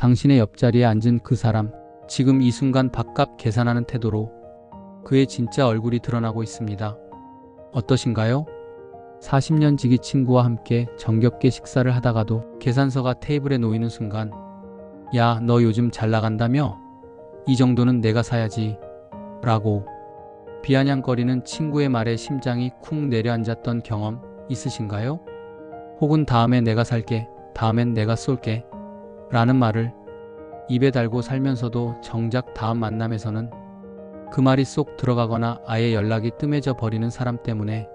당신의 옆자리에 앉은 그 사람, 지금 이 순간 밥값 계산하는 태도로 그의 진짜 얼굴이 드러나고 있습니다. 어떠신가요? 40년 지기 친구와 함께 정겹게 식사를 하다가도 계산서가 테이블에 놓이는 순간, 야, 너 요즘 잘 나간다며? 이 정도는 내가 사야지. 라고 비아냥거리는 친구의 말에 심장이 쿵 내려앉았던 경험 있으신가요? 혹은 다음에 내가 살게, 다음엔 내가 쏠게 라는 말을 입에 달고 살면서도 정작 다음 만남에서는 그 말이 쏙 들어가거나 아예 연락이 뜸해져 버리는 사람 때문에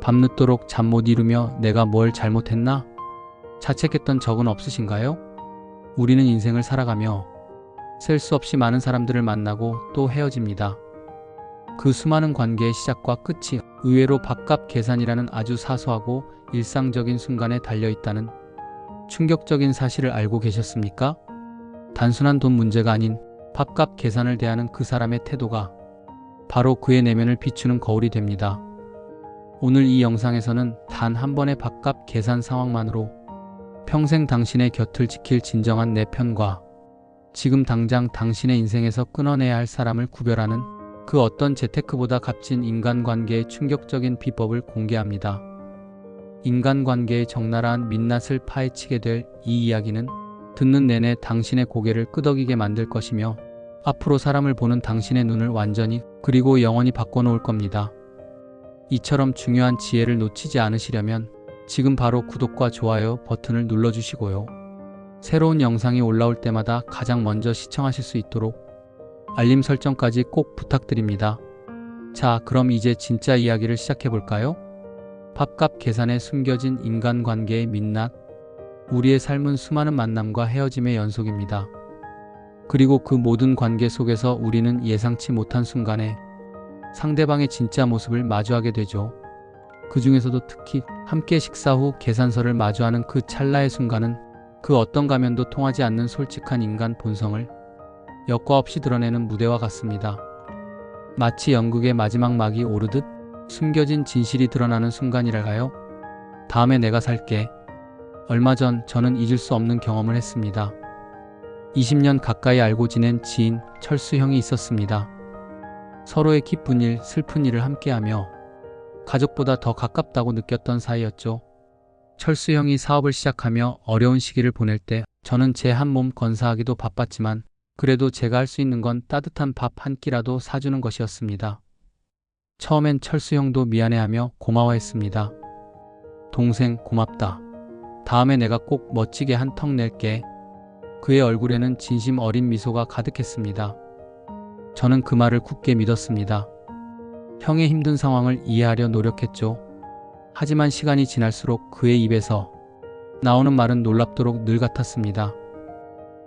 밤늦도록 잠 못 이루며 내가 뭘 잘못했나? 자책했던 적은 없으신가요? 우리는 인생을 살아가며 셀 수 없이 많은 사람들을 만나고 또 헤어집니다. 그 수많은 관계의 시작과 끝이 의외로 밥값 계산이라는 아주 사소하고 일상적인 순간에 달려 있다는 충격적인 사실을 알고 계셨습니까? 단순한 돈 문제가 아닌 밥값 계산을 대하는 그 사람의 태도가 바로 그의 내면을 비추는 거울이 됩니다. 오늘 이 영상에서는 단 한 번의 밥값 계산 상황만으로 평생 당신의 곁을 지킬 진정한 내 편과 지금 당장 당신의 인생에서 끊어내야 할 사람을 구별하는 그 어떤 재테크보다 값진 인간관계의 충격적인 비법을 공개합니다. 인간관계의 적나라한 민낯을 파헤치게 될 이 이야기는 듣는 내내 당신의 고개를 끄덕이게 만들 것이며 앞으로 사람을 보는 당신의 눈을 완전히 그리고 영원히 바꿔놓을 겁니다. 이처럼 중요한 지혜를 놓치지 않으시려면 지금 바로 구독과 좋아요 버튼을 눌러주시고요. 새로운 영상이 올라올 때마다 가장 먼저 시청하실 수 있도록 알림 설정까지 꼭 부탁드립니다. 자, 그럼 이제 진짜 이야기를 시작해 볼까요? 밥값 계산에 숨겨진 인간관계의 민낯, 우리의 삶은 수많은 만남과 헤어짐의 연속입니다. 그리고 그 모든 관계 속에서 우리는 예상치 못한 순간에 상대방의 진짜 모습을 마주하게 되죠. 그 중에서도 특히 함께 식사 후 계산서를 마주하는 그 찰나의 순간은 그 어떤 가면도 통하지 않는 솔직한 인간 본성을 여과 없이 드러내는 무대와 같습니다. 마치 연극의 마지막 막이 오르듯 숨겨진 진실이 드러나는 순간이랄까요? 다음에 내가 살게. 얼마 전 저는 잊을 수 없는 경험을 했습니다. 20년 가까이 알고 지낸 지인 철수 형이 있었습니다. 서로의 기쁜 일, 슬픈 일을 함께하며 가족보다 더 가깝다고 느꼈던 사이였죠. 철수 형이 사업을 시작하며 어려운 시기를 보낼 때 저는 제 한 몸 건사하기도 바빴지만 그래도 제가 할 수 있는 건 따뜻한 밥 한 끼라도 사주는 것이었습니다. 처음엔 철수 형도 미안해하며 고마워했습니다. 동생 고맙다. 다음에 내가 꼭 멋지게 한턱 낼게. 그의 얼굴에는 진심 어린 미소가 가득했습니다. 저는 그 말을 굳게 믿었습니다. 형의 힘든 상황을 이해하려 노력했죠. 하지만 시간이 지날수록 그의 입에서 나오는 말은 놀랍도록 늘 같았습니다.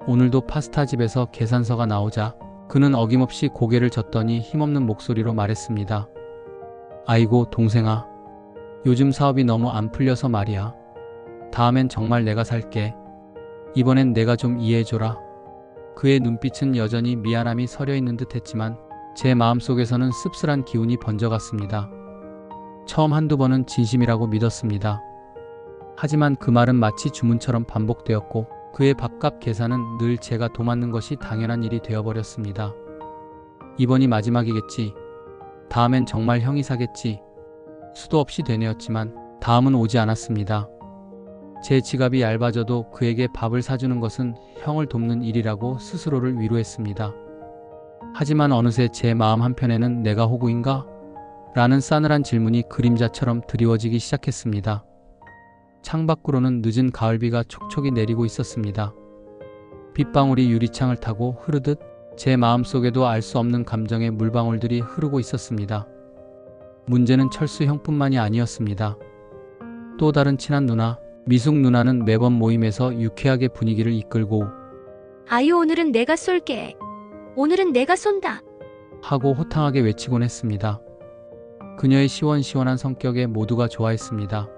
오늘도 파스타 집에서 계산서가 나오자 그는 어김없이 고개를 젓더니 힘없는 목소리로 말했습니다. 아이고, 동생아. 요즘 사업이 너무 안 풀려서 말이야. 다음엔 정말 내가 살게. 이번엔 내가 좀 이해해줘라. 그의 눈빛은 여전히 미안함이 서려 있는 듯 했지만 제 마음속에서는 씁쓸한 기운이 번져갔습니다. 처음 한두 번은 진심이라고 믿었습니다. 하지만 그 말은 마치 주문처럼 반복되었고 그의 밥값 계산은 늘 제가 도맡는 것이 당연한 일이 되어버렸습니다. 이번이 마지막이겠지. 다음엔 정말 형이 사겠지. 수도 없이 되뇌었지만 다음은 오지 않았습니다. 제 지갑이 얇아져도 그에게 밥을 사주는 것은 형을 돕는 일이라고 스스로를 위로했습니다. 하지만 어느새 제 마음 한편에는 내가 호구인가? 라는 싸늘한 질문이 그림자처럼 드리워지기 시작했습니다. 창밖으로는 늦은 가을비가 촉촉이 내리고 있었습니다. 빗방울이 유리창을 타고 흐르듯 제 마음속에도 알 수 없는 감정의 물방울들이 흐르고 있었습니다. 문제는 철수 형뿐만이 아니었습니다. 또 다른 친한 누나, 미숙 누나는 매번 모임에서 유쾌하게 분위기를 이끌고 아유, 오늘은 내가 쏠게. 오늘은 내가 쏜다. 하고 호탕하게 외치곤 했습니다. 그녀의 시원시원한 성격에 모두가 좋아했습니다.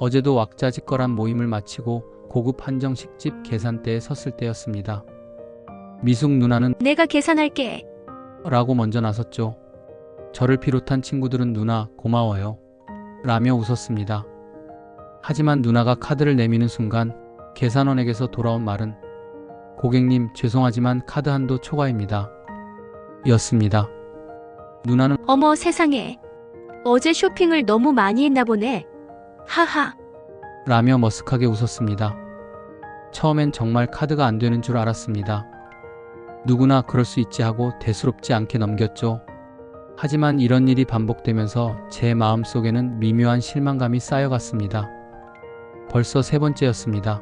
어제도 왁자지껄한 모임을 마치고 고급 한정식집 계산대에 섰을 때였습니다. 미숙 누나는 내가 계산할게. 라고 먼저 나섰죠. 저를 비롯한 친구들은 누나 고마워요. 라며 웃었습니다. 하지만 누나가 카드를 내미는 순간 계산원에게서 돌아온 말은 고객님, 죄송하지만 카드 한도 초과입니다. 였습니다. 누나는 어머 세상에. 어제 쇼핑을 너무 많이 했나 보네. 하하. 라며 머쓱하게 웃었습니다. 처음엔 정말 카드가 안 되는 줄 알았습니다. 누구나 그럴 수 있지 하고 대수롭지 않게 넘겼죠. 하지만 이런 일이 반복되면서 제 마음속에는 미묘한 실망감이 쌓여갔습니다. 벌써 세 번째였습니다.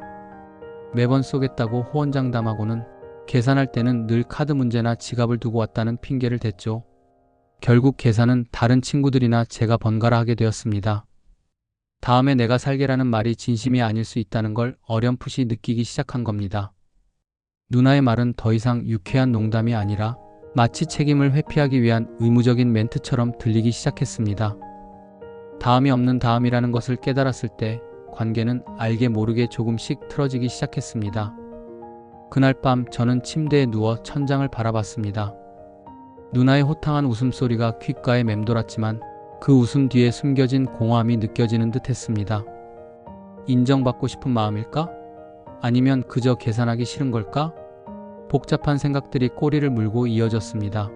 매번 쏘겠다고 호언장담하고는 계산할 때는 늘 카드 문제나 지갑을 두고 왔다는 핑계를 댔죠. 결국 계산은 다른 친구들이나 제가 번갈아 하게 되었습니다. 다음에 내가 살게라는 말이 진심이 아닐 수 있다는 걸 어렴풋이 느끼기 시작한 겁니다. 누나의 말은 더 이상 유쾌한 농담이 아니라 마치 책임을 회피하기 위한 의무적인 멘트처럼 들리기 시작했습니다. 다음이 없는 다음이라는 것을 깨달았을 때 관계는 알게 모르게 조금씩 틀어지기 시작했습니다. 그날 밤 저는 침대에 누워 천장을 바라봤습니다. 누나의 호탕한 웃음소리가 귓가에 맴돌았지만 그 웃음 뒤에 숨겨진 공허함이 느껴지는 듯 했습니다. 인정받고 싶은 마음일까? 아니면 그저 계산하기 싫은 걸까? 복잡한 생각들이 꼬리를 물고 이어졌습니다.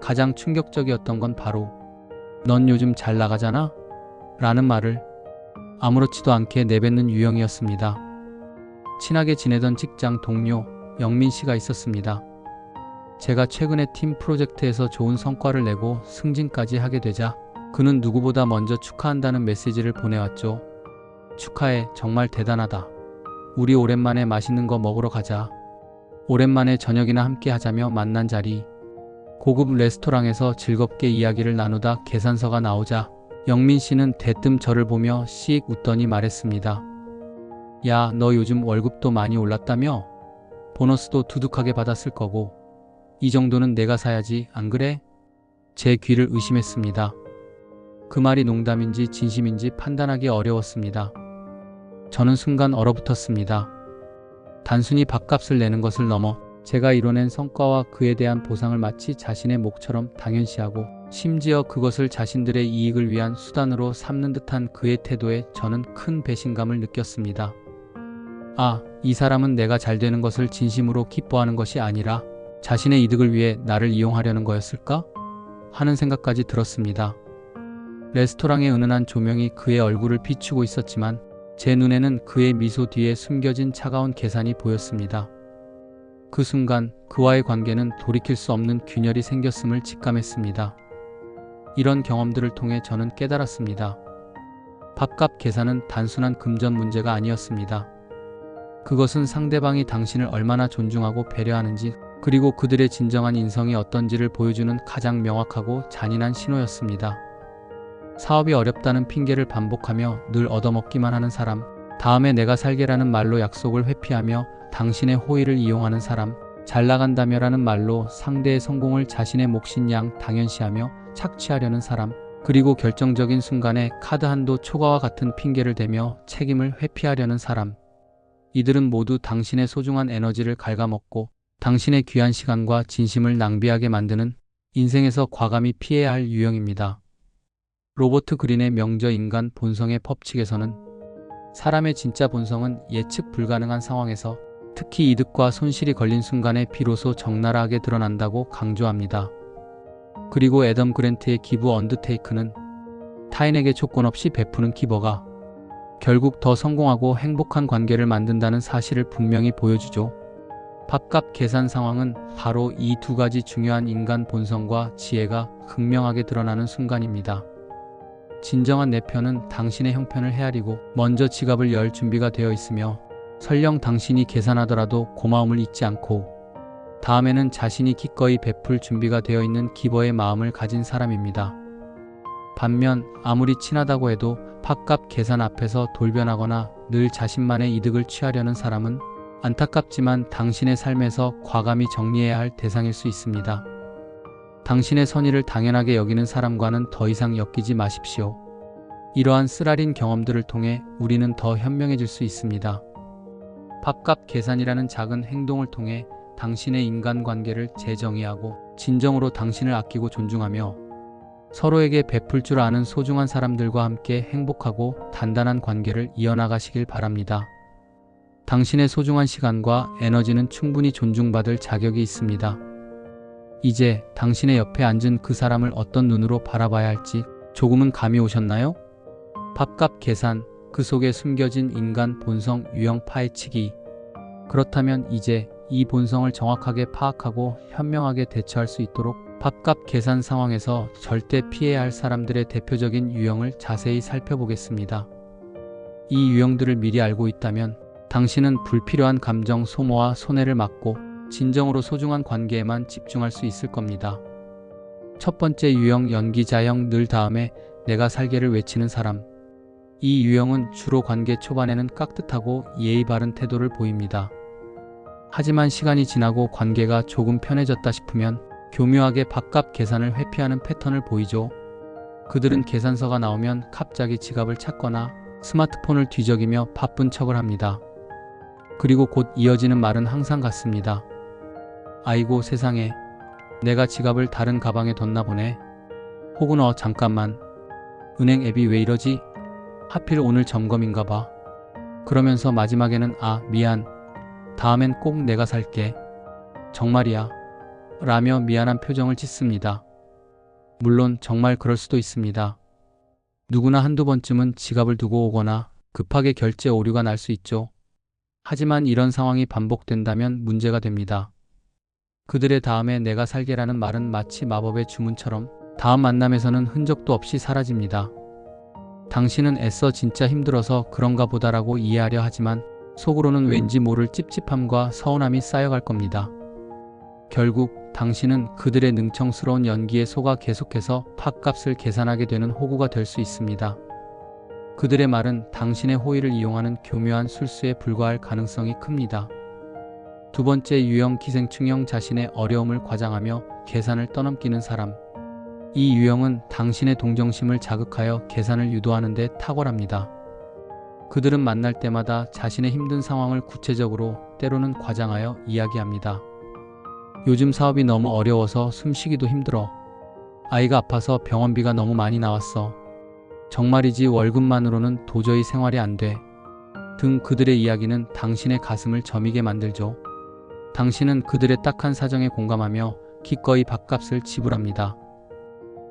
가장 충격적이었던 건 바로 넌 요즘 잘 나가잖아? 라는 말을 아무렇지도 않게 내뱉는 유형이었습니다. 친하게 지내던 직장 동료 영민 씨가 있었습니다. 제가 최근에 팀 프로젝트에서 좋은 성과를 내고 승진까지 하게 되자 그는 누구보다 먼저 축하한다는 메시지를 보내왔죠. 축하해, 정말 대단하다. 우리 오랜만에 맛있는 거 먹으러 가자. 오랜만에 저녁이나 함께 하자며 만난 자리. 고급 레스토랑에서 즐겁게 이야기를 나누다 계산서가 나오자 영민 씨는 대뜸 저를 보며 씩 웃더니 말했습니다. 야, 너 요즘 월급도 많이 올랐다며? 보너스도 두둑하게 받았을 거고. 이 정도는 내가 사야지, 안 그래? 제 귀를 의심했습니다. 그 말이 농담인지 진심인지 판단하기 어려웠습니다. 저는 순간 얼어붙었습니다. 단순히 밥값을 내는 것을 넘어 제가 이뤄낸 성과와 그에 대한 보상을 마치 자신의 몫처럼 당연시하고 심지어 그것을 자신들의 이익을 위한 수단으로 삼는 듯한 그의 태도에 저는 큰 배신감을 느꼈습니다. 아, 이 사람은 내가 잘 되는 것을 진심으로 기뻐하는 것이 아니라 자신의 이득을 위해 나를 이용하려는 거였을까? 하는 생각까지 들었습니다. 레스토랑의 은은한 조명이 그의 얼굴을 비추고 있었지만 제 눈에는 그의 미소 뒤에 숨겨진 차가운 계산이 보였습니다. 그 순간 그와의 관계는 돌이킬 수 없는 균열이 생겼음을 직감했습니다. 이런 경험들을 통해 저는 깨달았습니다. 밥값 계산은 단순한 금전 문제가 아니었습니다. 그것은 상대방이 당신을 얼마나 존중하고 배려하는지 그리고 그들의 진정한 인성이 어떤지를 보여주는 가장 명확하고 잔인한 신호였습니다. 사업이 어렵다는 핑계를 반복하며 늘 얻어먹기만 하는 사람, 다음에 내가 살게라는 말로 약속을 회피하며 당신의 호의를 이용하는 사람, 잘 나간다며라는 말로 상대의 성공을 자신의 몫인 양 당연시하며 착취하려는 사람, 그리고 결정적인 순간에 카드 한도 초과와 같은 핑계를 대며 책임을 회피하려는 사람. 이들은 모두 당신의 소중한 에너지를 갉아먹고 당신의 귀한 시간과 진심을 낭비하게 만드는 인생에서 과감히 피해야 할 유형입니다. 로버트 그린의 명저 인간 본성의 법칙에서는 사람의 진짜 본성은 예측 불가능한 상황에서 특히 이득과 손실이 걸린 순간에 비로소 적나라하게 드러난다고 강조합니다. 그리고 애덤 그랜트의 기부 언드테이크는 타인에게 조건 없이 베푸는 기버가 결국 더 성공하고 행복한 관계를 만든다는 사실을 분명히 보여주죠. 밥값 계산 상황은 바로 이 두 가지 중요한 인간 본성과 지혜가 극명하게 드러나는 순간입니다. 진정한 내 편은 당신의 형편을 헤아리고 먼저 지갑을 열 준비가 되어 있으며 설령 당신이 계산하더라도 고마움을 잊지 않고 다음에는 자신이 기꺼이 베풀 준비가 되어 있는 기버의 마음을 가진 사람입니다. 반면 아무리 친하다고 해도 밥값 계산 앞에서 돌변하거나 늘 자신만의 이득을 취하려는 사람은 안타깝지만 당신의 삶에서 과감히 정리해야 할 대상일 수 있습니다. 당신의 선의를 당연하게 여기는 사람과는 더 이상 엮이지 마십시오. 이러한 쓰라린 경험들을 통해 우리는 더 현명해질 수 있습니다. 밥값 계산이라는 작은 행동을 통해 당신의 인간관계를 재정의하고 진정으로 당신을 아끼고 존중하며 서로에게 베풀 줄 아는 소중한 사람들과 함께 행복하고 단단한 관계를 이어나가시길 바랍니다. 당신의 소중한 시간과 에너지는 충분히 존중받을 자격이 있습니다. 이제 당신의 옆에 앉은 그 사람을 어떤 눈으로 바라봐야 할지 조금은 감이 오셨나요? 밥값 계산, 그 속에 숨겨진 인간 본성 유형 파헤치기. 그렇다면 이제 이 본성을 정확하게 파악하고 현명하게 대처할 수 있도록 밥값 계산 상황에서 절대 피해야 할 사람들의 대표적인 유형을 자세히 살펴보겠습니다. 이 유형들을 미리 알고 있다면 당신은 불필요한 감정 소모와 손해를 막고 진정으로 소중한 관계에만 집중할 수 있을 겁니다. 첫 번째 유형 연기자형 늘 다음에 내가 살게를 외치는 사람. 이 유형은 주로 관계 초반에는 깍듯하고 예의 바른 태도를 보입니다. 하지만 시간이 지나고 관계가 조금 편해졌다 싶으면 교묘하게 밥값 계산을 회피하는 패턴을 보이죠. 그들은 계산서가 나오면 갑자기 지갑을 찾거나 스마트폰을 뒤적이며 바쁜 척을 합니다. 그리고 곧 이어지는 말은 항상 같습니다. 아이고 세상에 내가 지갑을 다른 가방에 뒀나 보네. 혹은 어 잠깐만 은행 앱이 왜 이러지? 하필 오늘 점검인가 봐. 그러면서 마지막에는 아 미안 다음엔 꼭 내가 살게. 정말이야. 라며 미안한 표정을 짓습니다. 물론 정말 그럴 수도 있습니다. 누구나 한두 번쯤은 지갑을 두고 오거나 급하게 결제 오류가 날 수 있죠. 하지만 이런 상황이 반복된다면 문제가 됩니다. 그들의 다음에 내가 살게라는 말은 마치 마법의 주문처럼 다음 만남에서는 흔적도 없이 사라집니다. 당신은 애써 진짜 힘들어서 그런가 보다라고 이해하려 하지만 속으로는 왠지 모를 찝찝함과 서운함이 쌓여갈 겁니다. 결국 당신은 그들의 능청스러운 연기에 속아 계속해서 팥값을 계산하게 되는 호구가 될 수 있습니다. 그들의 말은 당신의 호의를 이용하는 교묘한 술수에 불과할 가능성이 큽니다. 두 번째 유형 기생충형 자신의 어려움을 과장하며 계산을 떠넘기는 사람. 이 유형은 당신의 동정심을 자극하여 계산을 유도하는 데 탁월합니다. 그들은 만날 때마다 자신의 힘든 상황을 구체적으로 때로는 과장하여 이야기합니다. 요즘 사업이 너무 어려워서 숨쉬기도 힘들어. 아이가 아파서 병원비가 너무 많이 나왔어. 정말이지 월급만으로는 도저히 생활이 안 돼. 등 그들의 이야기는 당신의 가슴을 저미게 만들죠. 당신은 그들의 딱한 사정에 공감하며 기꺼이 밥값을 지불합니다.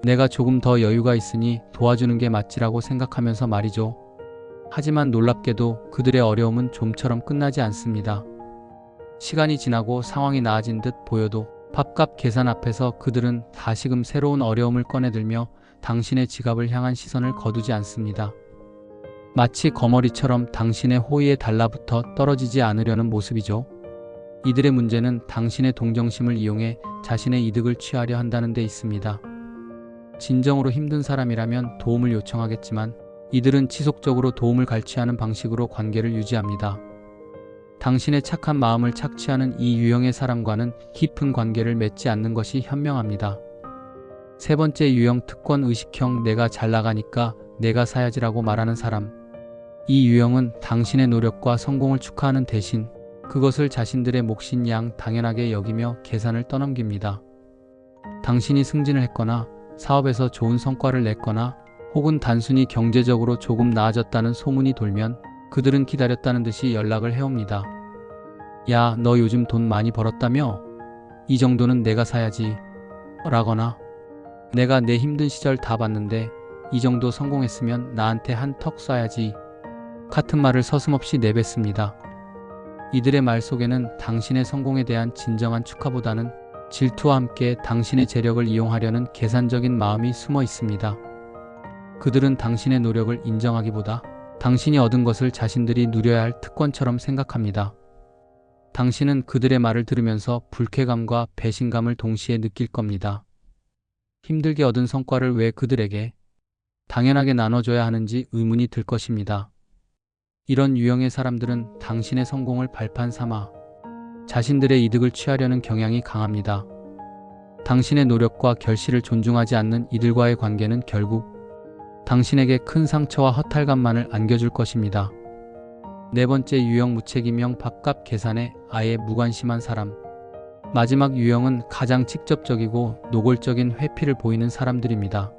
내가 조금 더 여유가 있으니 도와주는 게 맞지라고 생각하면서 말이죠. 하지만 놀랍게도 그들의 어려움은 좀처럼 끝나지 않습니다. 시간이 지나고 상황이 나아진 듯 보여도 밥값 계산 앞에서 그들은 다시금 새로운 어려움을 꺼내들며 당신의 지갑을 향한 시선을 거두지 않습니다. 마치 거머리처럼 당신의 호의에 달라붙어 떨어지지 않으려는 모습이죠. 이들의 문제는 당신의 동정심을 이용해 자신의 이득을 취하려 한다는 데 있습니다. 진정으로 힘든 사람이라면 도움을 요청하겠지만 이들은 지속적으로 도움을 갈취하는 방식으로 관계를 유지합니다. 당신의 착한 마음을 착취하는 이 유형의 사람과는 깊은 관계를 맺지 않는 것이 현명합니다. 세 번째 유형 특권 의식형 내가 잘 나가니까 내가 사야지라고 말하는 사람. 이 유형은 당신의 노력과 성공을 축하하는 대신 그것을 자신들의 몫인 양 당연하게 여기며 계산을 떠넘깁니다. 당신이 승진을 했거나 사업에서 좋은 성과를 냈거나 혹은 단순히 경제적으로 조금 나아졌다는 소문이 돌면 그들은 기다렸다는 듯이 연락을 해옵니다. 야, 너 요즘 돈 많이 벌었다며? 이 정도는 내가 사야지. 라거나, 내가 내 힘든 시절 다 봤는데 이 정도 성공했으면 나한테 한 턱 쏴야지. 같은 말을 서슴없이 내뱉습니다. 이들의 말 속에는 당신의 성공에 대한 진정한 축하보다는 질투와 함께 당신의 재력을 이용하려는 계산적인 마음이 숨어 있습니다. 그들은 당신의 노력을 인정하기보다 당신이 얻은 것을 자신들이 누려야 할 특권처럼 생각합니다. 당신은 그들의 말을 들으면서 불쾌감과 배신감을 동시에 느낄 겁니다. 힘들게 얻은 성과를 왜 그들에게 당연하게 나눠줘야 하는지 의문이 들 것입니다. 이런 유형의 사람들은 당신의 성공을 발판 삼아 자신들의 이득을 취하려는 경향이 강합니다. 당신의 노력과 결실을 존중하지 않는 이들과의 관계는 결국 당신에게 큰 상처와 허탈감만을 안겨줄 것입니다. 네 번째 유형 무책임형 밥값 계산에 아예 무관심한 사람. 마지막 유형은 가장 직접적이고 노골적인 회피를 보이는 사람들입니다.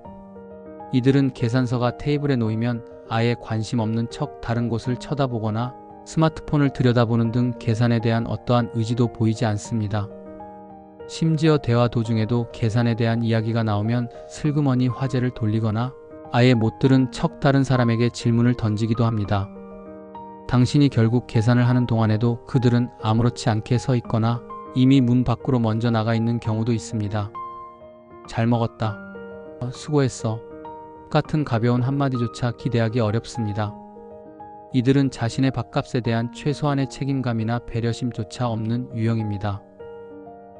이들은 계산서가 테이블에 놓이면 아예 관심 없는 척 다른 곳을 쳐다보거나 스마트폰을 들여다보는 등 계산에 대한 어떠한 의지도 보이지 않습니다. 심지어 대화 도중에도 계산에 대한 이야기가 나오면 슬그머니 화제를 돌리거나 아예 못 들은 척 다른 사람에게 질문을 던지기도 합니다. 당신이 결국 계산을 하는 동안에도 그들은 아무렇지 않게 서 있거나 이미 문 밖으로 먼저 나가 있는 경우도 있습니다. 잘 먹었다. 어, 수고했어. 같은 가벼운 한마디조차 기대하기 어렵습니다. 이들은 자신의 밥값에 대한 최소한의 책임감이나 배려심조차 없는 유형입니다.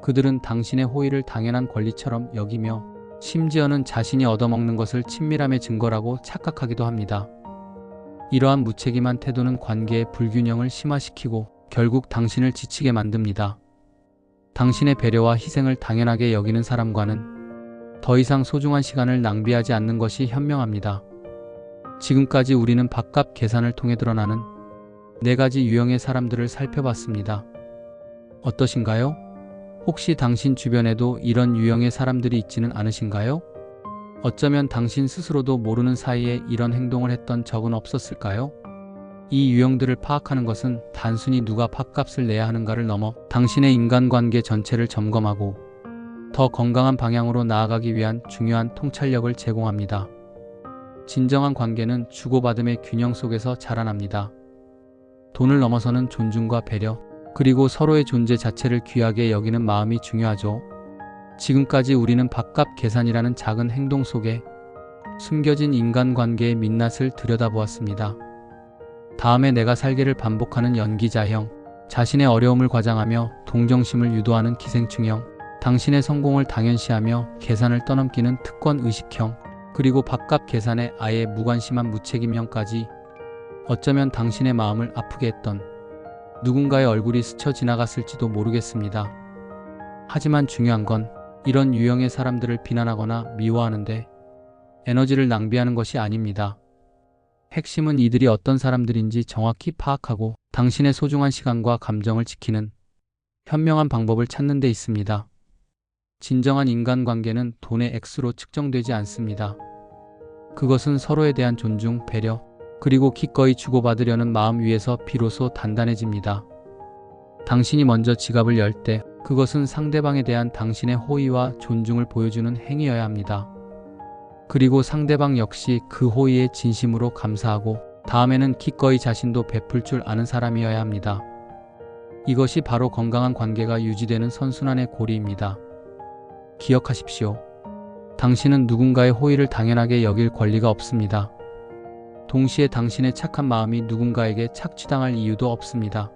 그들은 당신의 호의를 당연한 권리처럼 여기며 심지어는 자신이 얻어먹는 것을 친밀함의 증거라고 착각하기도 합니다. 이러한 무책임한 태도는 관계의 불균형을 심화시키고 결국 당신을 지치게 만듭니다. 당신의 배려와 희생을 당연하게 여기는 사람과는 더 이상 소중한 시간을 낭비하지 않는 것이 현명합니다. 지금까지 우리는 밥값 계산을 통해 드러나는 네 가지 유형의 사람들을 살펴봤습니다. 어떠신가요? 혹시 당신 주변에도 이런 유형의 사람들이 있지는 않으신가요? 어쩌면 당신 스스로도 모르는 사이에 이런 행동을 했던 적은 없었을까요? 이 유형들을 파악하는 것은 단순히 누가 밥값을 내야 하는가를 넘어 당신의 인간관계 전체를 점검하고 더 건강한 방향으로 나아가기 위한 중요한 통찰력을 제공합니다. 진정한 관계는 주고받음의 균형 속에서 자라납니다. 돈을 넘어서는 존중과 배려, 그리고 서로의 존재 자체를 귀하게 여기는 마음이 중요하죠. 지금까지 우리는 밥값 계산이라는 작은 행동 속에 숨겨진 인간관계의 민낯을 들여다보았습니다. 다음에 내가 살기를 반복하는 연기자형, 자신의 어려움을 과장하며 동정심을 유도하는 기생충형, 당신의 성공을 당연시하며 계산을 떠넘기는 특권 의식형, 그리고 밥값 계산에 아예 무관심한 무책임형까지 어쩌면 당신의 마음을 아프게 했던 누군가의 얼굴이 스쳐 지나갔을지도 모르겠습니다. 하지만 중요한 건 이런 유형의 사람들을 비난하거나 미워하는데 에너지를 낭비하는 것이 아닙니다. 핵심은 이들이 어떤 사람들인지 정확히 파악하고 당신의 소중한 시간과 감정을 지키는 현명한 방법을 찾는 데 있습니다. 진정한 인간관계는 돈의 액수로 측정되지 않습니다. 그것은 서로에 대한 존중, 배려, 그리고 기꺼이 주고받으려는 마음 위에서 비로소 단단해집니다. 당신이 먼저 지갑을 열 때 그것은 상대방에 대한 당신의 호의와 존중을 보여주는 행위여야 합니다. 그리고 상대방 역시 그 호의에 진심으로 감사하고 다음에는 기꺼이 자신도 베풀 줄 아는 사람이어야 합니다. 이것이 바로 건강한 관계가 유지되는 선순환의 고리입니다. 기억하십시오. 당신은 누군가의 호의를 당연하게 여길 권리가 없습니다. 동시에 당신의 착한 마음이 누군가에게 착취당할 이유도 없습니다.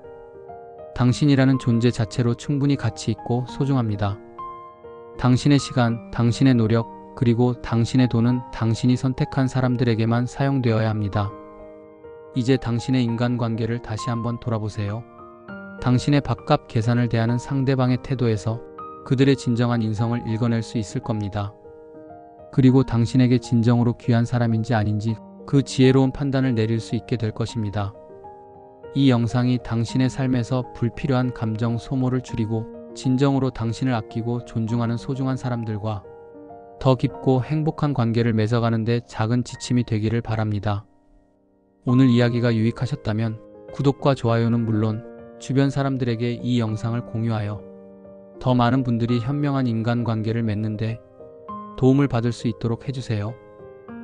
당신이라는 존재 자체로 충분히 가치 있고 소중합니다. 당신의 시간, 당신의 노력, 그리고 당신의 돈은 당신이 선택한 사람들에게만 사용되어야 합니다. 이제 당신의 인간관계를 다시 한번 돌아보세요. 당신의 밥값 계산을 대하는 상대방의 태도에서 그들의 진정한 인성을 읽어낼 수 있을 겁니다. 그리고 당신에게 진정으로 귀한 사람인지 아닌지 그 지혜로운 판단을 내릴 수 있게 될 것입니다. 이 영상이 당신의 삶에서 불필요한 감정 소모를 줄이고 진정으로 당신을 아끼고 존중하는 소중한 사람들과 더 깊고 행복한 관계를 맺어가는 데 작은 지침이 되기를 바랍니다. 오늘 이야기가 유익하셨다면 구독과 좋아요는 물론 주변 사람들에게 이 영상을 공유하여 더 많은 분들이 현명한 인간관계를 맺는데 도움을 받을 수 있도록 해주세요.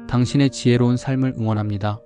당신의 지혜로운 삶을 응원합니다.